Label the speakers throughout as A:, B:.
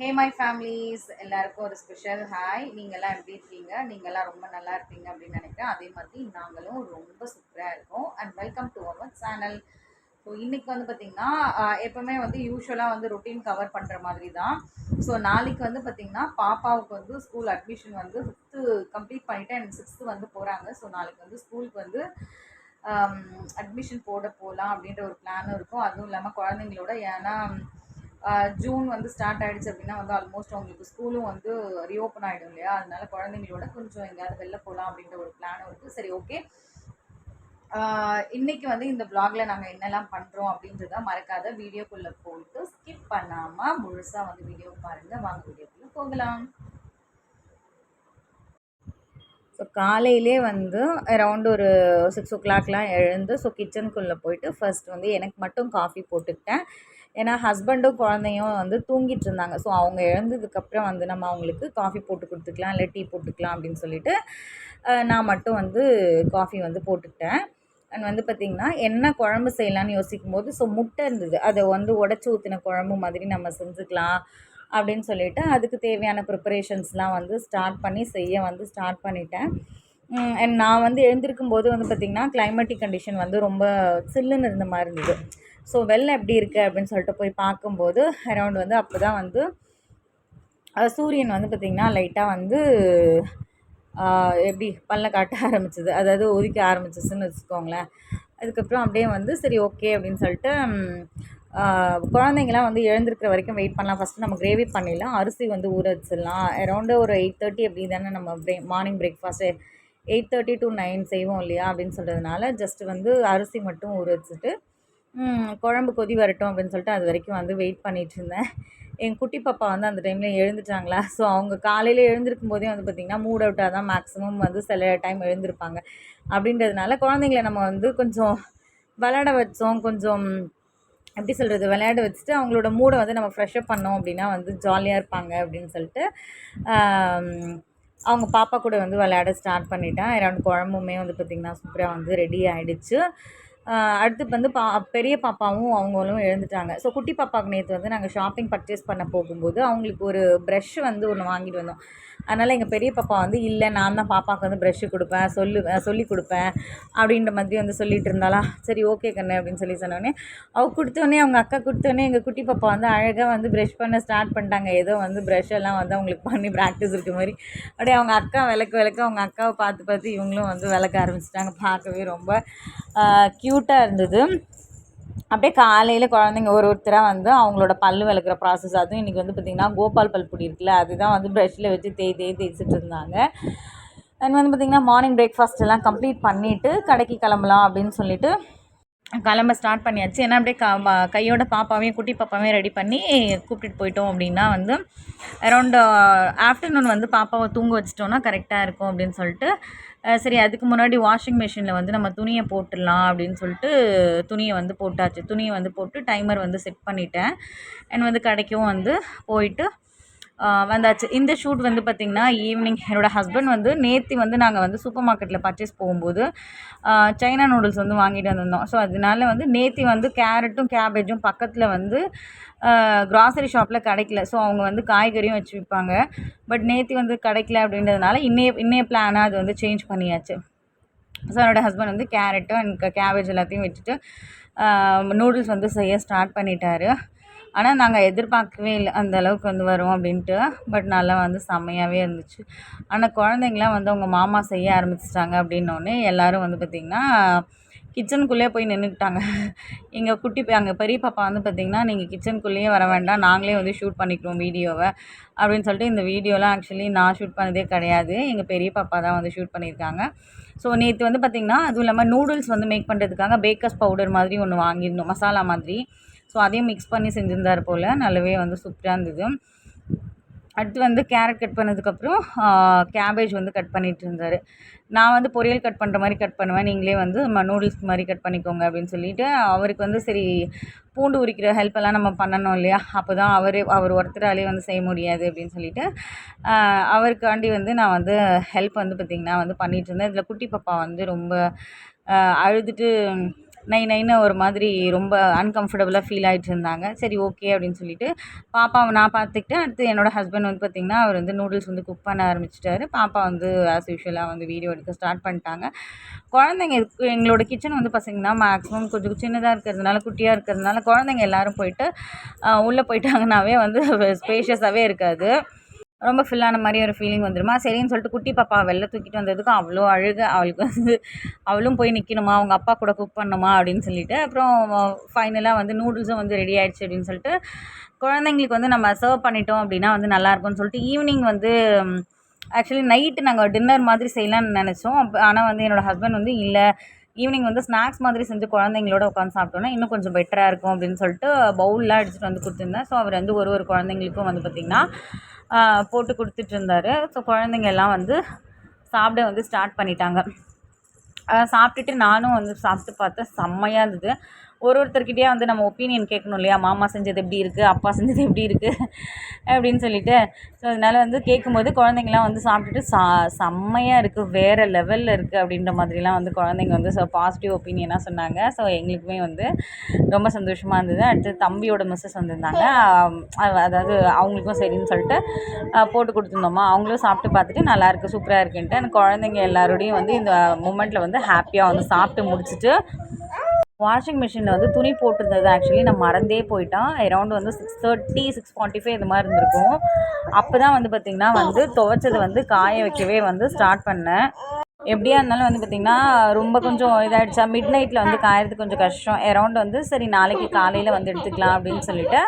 A: Hey my families எல்லாருக்கும் ஒரு special hi நீங்கள்லாம் எப்படி இருக்கீங்க? நீங்கள்லாம் ரொம்ப நல்லா இருப்பீங்க அப்படின்னு நினைக்கிறேன். அதே மாதிரி நாங்களும் ரொம்ப சூப்பராக இருக்கோம். And welcome to our channel so இன்றைக்கி வந்து பார்த்திங்கன்னா எப்போவுமே வந்து யூஸ்வலாக வந்து ரொட்டீன் கவர் பண்ணுற மாதிரி தான். ஸோ நாளைக்கு வந்து பார்த்திங்கன்னா பாப்பாவுக்கு வந்து ஸ்கூல் அட்மிஷன் வந்து ஃபிஃப்த்து கம்ப்ளீட் பண்ணிவிட்டு அண்ட் சிக்ஸ்த்து வந்து போகிறாங்க ஸோ நாளைக்கு வந்து ஸ்கூலுக்கு வந்து அட்மிஷன் போட போகலாம் அப்படின்ற ஒரு பிளானும் இருக்கும். அதுவும் இல்லாமல் குழந்தைங்களோட ஏன்னா ஜூன் வந்து ஸ்டார்ட் ஆகிடுச்சு அப்படின்னா வந்து ஆல்மோஸ்ட் அவங்களுக்கு ஸ்கூலும் வந்து ரீஓப்பன் ஆகிடும் இல்லையா? அதனால குழந்தைங்களோட கொஞ்சம் எங்கேயாவது வெளில போகலாம் அப்படின்ற ஒரு பிளானும் இருக்குது சரி ஓகே இன்னைக்கு வந்து இந்த பிளாகில் நாங்கள் என்னெல்லாம் பண்ணுறோம் அப்படின்றத மறக்காத வீடியோக்குள்ளே போயிட்டு ஸ்கிப் பண்ணாமல் முழுசாக வந்து வீடியோ பாருங்கள் வாங்க வீடியோக்குள்ளே போகலாம். ஸோ காலையிலே வந்து அரவுண்ட் ஒரு சிக்ஸ் ஓ கிளாக்லாம் எழுந்து ஸோ கிச்சனுக்குள்ளே போயிட்டு ஃபர்ஸ்ட் வந்து எனக்கு மட்டும் காஃபி போட்டுக்கிட்டேன். ஏன்னா ஹஸ்பண்டும் குழந்தையும் வந்து தூங்கிட்டு இருந்தாங்க. ஸோ அவங்க எழுந்ததுக்கப்புறம் வந்து நம்ம அவங்களுக்கு காஃபி போட்டு கொடுத்துக்கலாம் இல்லை டீ போட்டுக்கலாம் அப்படின்னு சொல்லிட்டு நான் மட்டும் வந்து காஃபி வந்து போட்டுக்கிட்டேன். அண்ட் வந்து பார்த்திங்கன்னா என்ன குழம்பு செய்யலான்னு யோசிக்கும் போது ஸோ முட்டை இருந்தது. அதை வந்து உடச்சி ஊற்றின குழம்பு மாதிரி நம்ம செஞ்சுக்கலாம். அப்படின்னு சொல்லிட்டு அதுக்கு தேவையான ப்ரிப்பரேஷன்ஸ்லாம் வந்து ஸ்டார்ட் பண்ணி செய்ய வந்து ஸ்டார்ட் பண்ணிட்டேன். அண்ட் நான் வந்து எழுந்திருக்கும் போது வந்து பார்த்திங்கன்னா கிளைமேட்டிக் கண்டிஷன் வந்து ரொம்ப சில்லுன்னு இருந்த மாதிரி இருந்தது. ஸோ வெள்ளம் எப்படி இருக்குது அப்படின்னு சொல்லிட்டு போய் பார்க்கும்போது அரௌண்ட் வந்து அப்போ தான் வந்து சூரியன் வந்து பார்த்திங்கன்னா லைட்டாக வந்து எப்படி பல்ல காட்ட ஆரம்பிச்சது. அதாவது ஒதுக்க ஆரம்பிச்சிச்சுன்னு வச்சுக்கோங்களேன். அதுக்கப்புறம் அப்படியே வந்து சரி ஓகே அப்படின்னு சொல்லிட்டு குழந்தைங்களாம் வந்து எழுந்திருக்கிற வரைக்கும் வெயிட் பண்ணலாம். ஃபஸ்ட்டு நம்ம கிரேவி பண்ணிடலாம். அரிசி வந்து ஊற வச்சிடலாம். அரௌண்டு ஒரு எயிட் தேர்ட்டி அப்படி தானே நம்ம பிரே morning breakfast eight thirty to nine செய்வோம் இல்லையா அப்படின்னு சொல்கிறதுனால ஜஸ்ட்டு வந்து அரிசி மட்டும் ஊற வச்சுட்டு குழம்பு கொதி வரட்டும் அப்படின்னு சொல்லிட்டு அது வரைக்கும் வந்து வெயிட் பண்ணிகிட்டு இருந்தேன். என் குட்டி பாப்பா வந்து அந்த டைமில் எழுந்துட்டாங்களா? ஸோ அவங்க காலையில் எழுந்திருக்கும் போதே வந்து பார்த்திங்கன்னா மூட் அவுட்டாக தான் மேக்ஸிமம் வந்து சில டைம் எழுந்திருப்பாங்க. அப்படின்றதுனால குழந்தைங்கள நம்ம வந்து கொஞ்சம் விளாட வச்சோம். கொஞ்சம் எப்படி சொல்கிறது விளையாட வச்சுட்டு அவங்களோட மூடை வந்து நம்ம ஃப்ரெஷ்அப் பண்ணோம் அப்படின்னா வந்து ஜாலியாக இருப்பாங்க அப்படின்னு சொல்லிட்டு அவங்க பாப்பா கூட வந்து விளையாட ஸ்டார்ட் பண்ணிட்டேன். அரௌண்ட் குழம்புமே வந்து பார்த்திங்கன்னா சூப்பராக வந்து ரெடி ஆகிடுச்சு அடுத்து வந்து பா பெரிய பாப்பாவும் அவங்களும் எழுந்துட்டாங்க ஸோ குட்டி பாப்பாவுக்கு நேற்று வந்து நாங்கள் ஷாப்பிங் பர்ச்சேஸ் பண்ண போகும்போது அவங்களுக்கு ஒரு ப்ரெஷ் வந்து ஒன்று வாங்கிட்டு வந்தோம். அதனால் எங்கள் பெரிய பாப்பா வந்து இல்லை நான் தான் பாப்பாவுக்கு வந்து ப்ரெஷ்ஷு கொடுப்பேன் சொல்லு சொல்லி கொடுப்பேன் அப்படின்ற மாதிரி வந்து சொல்லிட்டு இருந்தாலா சரி ஓகே கண்ணு அப்படின்னு சொல்லி சொன்னோடனே அவள் கொடுத்தோடனே அவங்க அக்கா கொடுத்தோடனே எங்கள் குட்டி பாப்பா வந்து அழகாக வந்து ப்ரெஷ் பண்ண ஸ்டார்ட் பண்ணிட்டாங்க. ஏதோ வந்து ப்ரெஷ் எல்லாம் வந்து அவங்களுக்கு பண்ணி ப்ராக்டிஸ் இருக்க மாதிரி. அப்படியே அவங்க அக்கா விளக்கு விளக்கு அவங்க அக்காவை பார்த்து பார்த்து இவங்களும் வந்து விளக்க ஆரம்பிச்சிட்டாங்க. பார்க்கவே ரொம்ப க்யூட்டாக இருந்தது. அப்படியே காலையில் குழந்தைங்க ஒரு ஒருத்தராக வந்து அவங்களோட பல் விளக்குற ப்ராசஸ் அதுவும் இன்றைக்கி வந்து பார்த்திங்கன்னா கோபால் பல் பொடி இருக்குல்ல அதுதான் வந்து ப்ரெஷ்ஷில் வச்சு தேய் தேய் தேய்ச்சிட்டு இருந்தாங்க. அண்ட் வந்து பார்த்திங்கன்னா மார்னிங் பிரேக்ஃபாஸ்ட் எல்லாம் கம்ப்ளீட் பண்ணிவிட்டு கடைக்கு கிளம்பலாம் அப்படின்னு சொல்லிட்டு கிளம்ப ஸ்டார்ட் பண்ணியாச்சு. ஏன்னா அப்படியே க கையோட பாப்பாவையும் குட்டி பாப்பாவையும் ரெடி பண்ணி கூப்பிட்டுட்டு போயிட்டோம் அப்படின்னா வந்து அரௌண்ட் ஆஃப்டர்நூன் வந்து பாப்பாவை தூங்க வச்சிட்டோன்னா கரெக்டாக இருக்கும் அப்படின்னு சொல்லிட்டு சரி அதுக்கு முன்னாடி வாஷிங் மிஷினில் வந்து நம்ம துணியை போட்டுடலாம் அப்படின்னு சொல்லிட்டு துணியை வந்து போட்டாச்சு. துணியை வந்து போட்டு டைமர் வந்து செட் பண்ணிட்டேன். அண்ட் வந்து கடைக்கும் வந்து போயிட்டு வந்தாச்சு. இந்த ஷூட் வந்து பார்த்திங்கன்னா ஈவினிங் என்னோடய ஹஸ்பண்ட் வந்து நேற்று வந்து நாங்கள் வந்து சூப்பர் மார்க்கெட்டில் பர்ச்சேஸ் போகும்போது சைனா நூடுல்ஸ் வந்து வாங்கிட்டு வந்திருந்தோம். ஸோ அதனால வந்து நேற்று வந்து கேரட்டும் கேபேஜும் பக்கத்தில் வந்து க்ராசரி ஷாப்பில் கிடைக்கல. ஸோ அவங்க வந்து காய்கறியும் வச்சு விற்பாங்க பட் நேற்று வந்து கிடைக்கல அப்படின்றதுனால இன்னைய இன்னைய பிளானாக அது வந்து சேஞ்ச் பண்ணியாச்சு. ஸோ என்னோடய ஹஸ்பண்ட் வந்து கேரட்டும் அண்ட் கேபேஜ் எல்லாத்தையும் வச்சுட்டு நூடுல்ஸ் வந்து செய்ய ஸ்டார்ட் பண்ணிட்டாரு. ஆனால் நாங்கள் எதிர்பார்க்கவே இல்லை அந்த அளவுக்கு வந்து வரும் அப்படின்ட்டு. பட் நல்லா வந்து செம்மையாகவே இருந்துச்சு. ஆனால் குழந்தைங்களாம் வந்து அவங்க மாமா செய்ய ஆரம்பிச்சிட்டாங்க அப்படின்னோடனே எல்லோரும் வந்து பார்த்திங்கன்னா கிச்சனுக்குள்ளேயே போய் நின்றுக்கிட்டாங்க எங்கள் குட்டி அங்கே பெரிய பாப்பா வந்து பார்த்திங்கன்னா நீங்கள் கிச்சனுக்குள்ளேயே வர வேண்டாம். நாங்களே வந்து ஷூட் பண்ணிக்கிறோம் வீடியோவை. அப்படின்னு சொல்லிட்டு இந்த வீடியோலாம் ஆக்சுவலி நான் ஷூட் பண்ணதே கிடையாது. எங்கள் பெரிய பாப்பா தான் வந்து ஷூட் பண்ணியிருக்காங்க. ஸோ நேற்று வந்து பார்த்திங்கன்னா அதுவும் இல்லாமல் நூடுல்ஸ் வந்து மேக் பண்ணுறதுக்காக பேக்கர்ஸ் பவுடர் மாதிரி ஒன்று வாங்கியிருந்தோம் மசாலா மாதிரி. ஸோ அதையும் மிக்ஸ் பண்ணி செஞ்சுருந்தார் போல். நல்லாவே வந்து சூப்பராக இருந்தது. அடுத்து வந்து கேரட் கட் பண்ணதுக்கப்புறம் கேபேஜ் வந்து கட் பண்ணிகிட்டு இருந்தார். நான் வந்து பொரியல் கட் பண்ணுற மாதிரி கட் பண்ணுவேன். நீங்களே வந்து நம்ம நூடுல்ஸ் மாதிரி கட் பண்ணிக்கோங்க அப்படின்னு சொல்லிவிட்டு அவருக்கு வந்து சரி பூண்டு உரிக்கிற ஹெல்ப்பெல்லாம் நம்ம பண்ணணும் இல்லையா? அப்போ தான் அவர் அவர் ஒருத்தராலே வந்து செய்ய முடியாது அப்படின்னு சொல்லிட்டு அவருக்காண்டி வந்து நான் வந்து ஹெல்ப் வந்து பார்த்திங்கன்னா வந்து பண்ணிகிட்டு இருந்தேன். இதில் குட்டி பாப்பா வந்து ரொம்ப அழுதுட்டு நை நைன்னு ஒரு மாதிரி ரொம்ப அன்கம்ஃபர்டபுளாக ஃபீல் ஆகிட்டு இருந்தாங்க. சரி ஓகே அப்படின்னு சொல்லிட்டு பாப்பாவை நான் பார்த்துக்கிட்டு அடுத்து என்னோடய ஹஸ்பண்ட் வந்து பார்த்திங்கன்னா அவர் வந்து நூடுல்ஸ் வந்து குக் பண்ண ஆரம்பிச்சிட்டாரு. பாப்பா வந்து ஆஸ் யூஷுவலாக வந்து வீடியோ எடுக்க ஸ்டார்ட் பண்ணிட்டாங்க. குழந்தைங்க எங்களோட கிச்சன் வந்து பார்த்திங்கன்னா மேக்ஸிமம் கொஞ்சம் சின்னதாக இருக்கிறதுனால குட்டியாக இருக்கிறதுனால குழந்தைங்க எல்லோரும் போயிட்டு உள்ளே போயிட்டாங்கன்னாவே வந்து ஸ்பேஷியஸாகவே இருக்காது. ரொம்ப ஃபில்லான மாதிரி ஒரு ஃபீலிங் வந்துடுமா சரின்னு சொல்லிட்டு குட்டி பாப்பா வெளில தூக்கிட்டு வந்ததுக்கு அவ்வளோ அழுக. அவளுக்கு வந்து அவளும் போய் நிற்கணுமா அவங்க அப்பா கூட குக் பண்ணணுமா அப்படின்னு சொல்லிட்டு அப்புறம் ஃபைனலாக வந்து நூடுல்ஸும் வந்து ரெடி ஆகிடுச்சு அப்படின்னு சொல்லிட்டு குழந்தைங்களுக்கு வந்து நம்ம சர்வ் பண்ணிட்டோம் அப்படின்னா வந்து நல்லாயிருக்கும்னு சொல்லிட்டு ஈவினிங் வந்து ஆக்சுவலி நைட்டு நாங்கள் டின்னர் மாதிரி செய்யலாம்னு நினச்சோம். ஆனால் வந்து என்னோடய ஹஸ்பண்ட் வந்து இல்லை. ஈவினிங் வந்து ஸ்நாக்ஸ் மாதிரி செஞ்சு குழந்தைங்களோட உட்காந்து சாப்பிட்டோன்னா இன்னும் கொஞ்சம் பெட்டராக இருக்கும் அப்படின்னு சொல்லிட்டு பவுல்லாம் எடுத்துகிட்டு வந்து கொடுத்துருந்தேன். ஸோ அவர் வந்து ஒரு ஒரு குழந்தைங்களுக்கும் வந்து பார்த்திங்கன்னா போட்டு கொடுத்துட்ருந்தாரு. ஸோ குழந்தைங்க எல்லாம் வந்து சாப்பிட வந்து ஸ்டார்ட் பண்ணிட்டாங்க. சாப்பிட்டுட்டு நானும் வந்து சாப்பிட்டு பார்த்தேன் செம்மையாக இருந்தது. ஒரு ஒருத்தர்கிட்டயே வந்து நம்ம ஒப்பீனியன் கேட்கணும் இல்லையா? மாமா செஞ்சது எப்படி இருக்குது அப்பா செஞ்சது எப்படி இருக்குது அப்படின்னு சொல்லிட்டு. ஸோ அதனால் வந்து கேட்கும்போது குழந்தைங்களாம் வந்து சாப்பிட்டுட்டு சா செம்மையாக இருக்குது வேறு லெவலில் இருக்குது அப்படின்ற மாதிரிலாம் வந்து குழந்தைங்க வந்து ஸோ பாசிட்டிவ் ஒப்பீனியனாக சொன்னாங்க. ஸோ எங்களுக்குமே வந்து ரொம்ப சந்தோஷமாக இருந்தது. அடுத்து தம்பியோட மிஸ்ஸஸ் வந்திருந்தாங்க. அதாவது அவங்களுக்கும் சரின்னு சொல்லிட்டு போட்டு கொடுத்துருந்தோமா. அவங்களும் சாப்பிட்டு பார்த்துட்டு நல்லாயிருக்கு சூப்பராக இருக்குன்ட்டு. எனக்கு குழந்தைங்க எல்லாரோடையும் வந்து இந்த மூமெண்ட்டில் வந்து ஹாப்பியாக வந்து சாப்பிட்டு முடிச்சுட்டு வாஷிங் மிஷினில் வந்து துணி போட்டிருந்தது. ஆக்சுவலி நான் மறந்தே போயிட்டான். அரௌண்ட் வந்து six thirty six forty five இது மாதிரி இருந்திருக்கும். அப்போ தான் வந்து பார்த்திங்கன்னா வந்து துவைச்சது வந்து காய வைக்கவே வந்து ஸ்டார்ட் பண்ணேன். எப்படியா இருந்தாலும் வந்து பார்த்திங்கன்னா ரொம்ப கொஞ்சம் இதாகிடுச்சா மிட் நைட்டில் வந்து காயறது கொஞ்சம் கஷ்டம். அரௌண்ட் வந்து சரி நாளைக்கு காலையில் வந்து எடுத்துக்கலாம் அப்படின்னு சொல்லிட்டு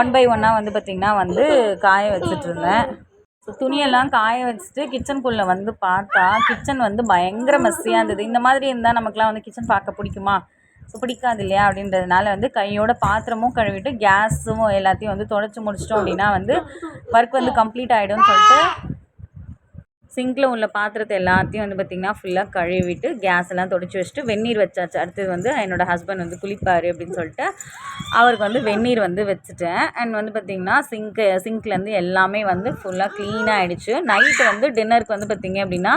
A: ஒன் பை ஒன்னாக வந்து பார்த்திங்கன்னா வந்து காய வச்சுட்ருந்தேன் துணியெல்லாம் காய வச்சுட்டு கிச்சனுக்குள்ளே வந்து பார்த்தா கிச்சன் வந்து பயங்கர மெஸ்ஸியாக இருந்தது. இந்த மாதிரி இருந்தால் நமக்குலாம் வந்து கிச்சன் பார்க்க பிடிக்குமா? ஸோ பிடிக்காது இல்லையா அப்படின்றதுனால வந்து கையோட பாத்திரமும் கழுவிட்டு கேஸும் எல்லாத்தையும் வந்து தொடச்சி முடிச்சிட்டோம் அப்படின்னா வந்து ஒர்க் வந்து கம்ப்ளீட் ஆகிடும்னு சொல்லிட்டு சிங்கில் உள்ள பாத்திரத்தை எல்லாத்தையும் வந்து பார்த்திங்கன்னா ஃபுல்லாக கழுவிட்டு கேஸ் எல்லாம் தொடச்சி வச்சுட்டு வெந்நீர் வச்சாச்சு. அடுத்தது வந்து என்னோடய ஹஸ்பண்ட் வந்து குளிப்பார் அப்படின்னு சொல்லிட்டு அவருக்கு வந்து வெந்நீர் வந்து வச்சுட்டேன். அண்ட் வந்து பார்த்திங்கன்னா சிங்க்கு சிங்க்லேருந்து எல்லாமே வந்து ஃபுல்லாக க்ளீனாக ஆகிடுச்சு நைட்டு வந்து டின்னருக்கு வந்து பார்த்திங்க அப்படின்னா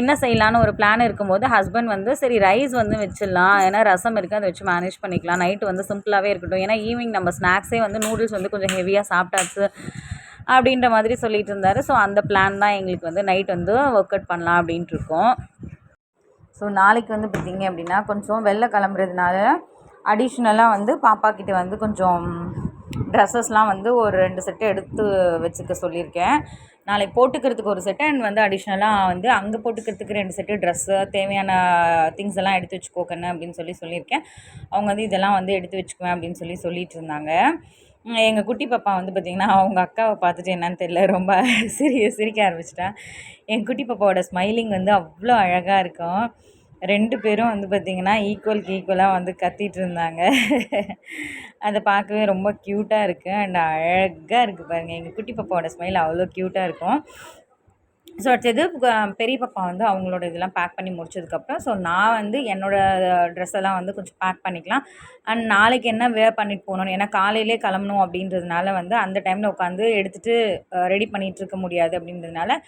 A: என்ன செய்யலான்னு ஒரு பிளான் இருக்கும்போது ஹஸ்பண்ட் வந்து சரி ரைஸ் வந்து வச்சிடலாம். ஏன்னா ரசம் இருக்குது அதை வச்சு மேனேஜ் பண்ணிக்கலாம். நைட்டு வந்து சிம்பிளாகவே இருக்கட்டும். ஏன்னா ஈவினிங் நம்ம ஸ்நாக்ஸே வந்து நூடுல்ஸ் வந்து கொஞ்சம் ஹெவியாக சாப்பிட்டாச்சு. அப்படின்ற மாதிரி சொல்லிட்டு இருந்தார் ஸோ அந்த பிளான் தான் எங்களுக்கு வந்து நைட் வந்து ஒர்க் அவுட் பண்ணலாம் அப்படின்ட்டு இருக்கோம் ஸோ நாளைக்கு வந்து பார்த்திங்க அப்படின்னா கொஞ்சம் வெளில கிளம்புறதுனால அடிஷ்னலாக வந்து பாப்பாக்கிட்ட வந்து கொஞ்சம் ட்ரெஸ்ஸஸ்லாம் வந்து ஒரு ரெண்டு செட்டு எடுத்து வச்சுக்க சொல்லியிருக்கேன். நாளைக்கு போட்டுக்கிறதுக்கு ஒரு செட்டு அண்ட் வந்து அடிஷ்னலாக வந்து அங்கே போட்டுக்கிறதுக்கு ரெண்டு செட்டு ட்ரெஸ்ஸு தேவையான திங்ஸ் எல்லாம் எடுத்து வச்சுக்கோக்கன்னு அப்படின்னு சொல்லி சொல்லியிருக்கேன். அவங்க வந்து இதெல்லாம் வந்து எடுத்து வச்சுக்குவேன் அப்படின்னு சொல்லி சொல்லிட்டு இருந்தாங்க எங்கள் குட்டி பாப்பா வந்து பார்த்திங்கன்னா அவங்க அக்காவை பார்த்துட்டு என்னன்னு தெரியல ரொம்ப சிரி சிரிக்க ஆரம்பிச்சிட்டேன் என் குட்டி பாப்பாவோட ஸ்மைலிங் வந்து அவ்வளோ அழகாக இருக்கும். ரெண்டு பேரும் வந்து பார்த்திங்கன்னா ஈக்குவலுக்கு ஈக்குவலாக வந்து கத்திகிட்டு இருந்தாங்க. அதை பார்க்கவே ரொம்ப க்யூட்டாக இருக்குது அண்ட் அழகாக இருக்குது பாருங்கள் எங்கள் குட்டி பாப்பாவோட ஸ்மைல் அவ்வளோ க்யூட்டாக இருக்கும். ஸோ அடுத்தது பெரிய பாப்பா வந்து அவங்களோட இதெல்லாம் பேக் பண்ணி முடிச்சதுக்கப்புறம் ஸோ நான் வந்து என்னோடய ட்ரெஸ் எல்லாம் வந்து கொஞ்சம் பேக் பண்ணிக்கலாம். அண்ட் நாளைக்கு என்ன வேர் பண்ணிட்டு போகணும் ஏன்னா காலையிலே கிளம்பணும் அப்படின்றதுனால வந்து அந்த டைமில் உட்காந்து எடுத்துகிட்டு ரெடி பண்ணிகிட்டு இருக்க முடியாது அப்படின்றதுனால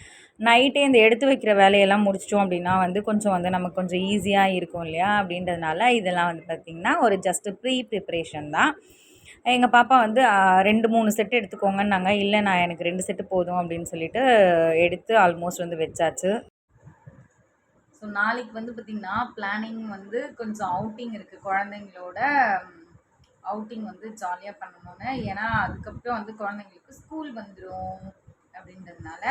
A: நைட்டே இந்த எடுத்து வைக்கிற வேலையெல்லாம் முடிச்சிட்டோம் அப்படின்னா வந்து கொஞ்சம் வந்து நமக்கு கொஞ்சம் ஈஸியாக இருக்கும் இல்லையா அப்படின்றதுனால இதெல்லாம் வந்து பார்த்திங்கன்னா ஒரு ஜஸ்ட்டு ப்ரீ ப்ரிப்ரேஷன் தான். எங்கள் பாப்பா வந்து ரெண்டு மூணு செட்டு எடுத்துக்கோங்கன்னாங்க. இல்லை நான் எனக்கு ரெண்டு செட்டு போதும் அப்படின்னு சொல்லிட்டு எடுத்து ஆல்மோஸ்ட் வந்து வச்சாச்சு. ஸோ நாளைக்கு வந்து பார்த்திங்கன்னா பிளானிங் வந்து கொஞ்சம் அவுட்டிங் இருக்குது குழந்தைங்களோட அவுட்டிங் வந்து ஜாலியாக பண்ணணும்னு. ஏன்னா அதுக்கப்புறம் வந்து குழந்தைங்களுக்கு ஸ்கூல் வந்துடும் அப்படின்றதுனால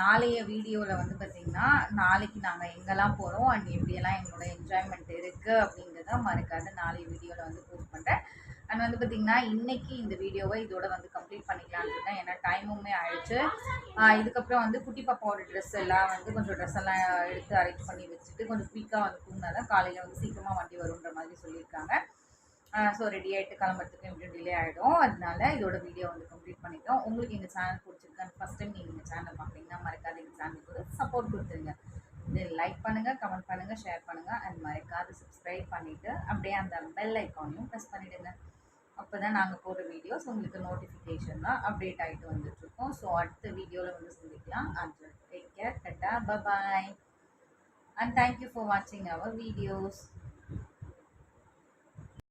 A: நாளைய வீடியோவில் வந்து பார்த்திங்கன்னா நாளைக்கு நாங்கள் எங்கெல்லாம் போகிறோம் அண்ட் எப்படியெல்லாம் எங்களோட என்ஜாய்மெண்ட் இருக்குது அப்படின்றத மறக்காத நாளைய வீடியோவில் வந்து போஸ்ட் பண்ணுறேன் அண்ட் வந்து பார்த்திங்கன்னா இன்றைக்கி இந்த வீடியோவை இதோட வந்து கம்ப்ளீட் பண்ணிக்கலான்னு இருக்கேன். ஏன்னா டைமுமே ஆயிடுச்சு. இதுக்கப்புறம் வந்து குட்டி பாப்பாவோட ட்ரெஸ் எல்லாம் வந்து கொஞ்சம் ட்ரெஸ் எல்லாம் எடுத்து அரேஞ்ச் பண்ணி வச்சுட்டு கொஞ்சம் குயிக்காக வந்து தூங்கினா தான் காலையில் வந்து சீக்கிரமாக வண்டி வருன்ற மாதிரி சொல்லியிருக்காங்க. ஸோ ரெடி ஆகிட்டு கிளம்புறதுக்கு எப்படியும் டிலே ஆகிடும் அதனால இதோட வீடியோ வந்து கம்ப்ளீட் பண்ணிட்டோம். உங்களுக்கு எங்கள் சேனல் பிடிச்சிருக்கான்னு ஃபஸ்ட் டைம் நீங்கள் எங்கள் சேனல் பார்க்குறீங்கன்னா மறக்காத எங்கள் சேனலுக்கு ஒரு சப்போர்ட் கொடுத்துருங்க. இது லைக் பண்ணுங்கள் கமெண்ட் பண்ணுங்கள் ஷேர் பண்ணுங்கள் அண்ட் மறக்காது சப்ஸ்கிரைப் பண்ணிவிட்டு அப்படியே அந்த பெல் ஐக்கானையும் ப்ரெஸ் பண்ணிவிடுங்க அப்போ தான் நாங்கள் போடுற வீடியோஸ் உங்களுக்கு நோட்டிஃபிகேஷன் தான் அப்டேட் ஆகிட்டு வந்துட்ருக்கோம் ஸோ அடுத்த வீடியோவில் வந்து சந்திக்கலாம். And take care tata bye bye and thank you for வாட்சிங் அவர் வீடியோஸ்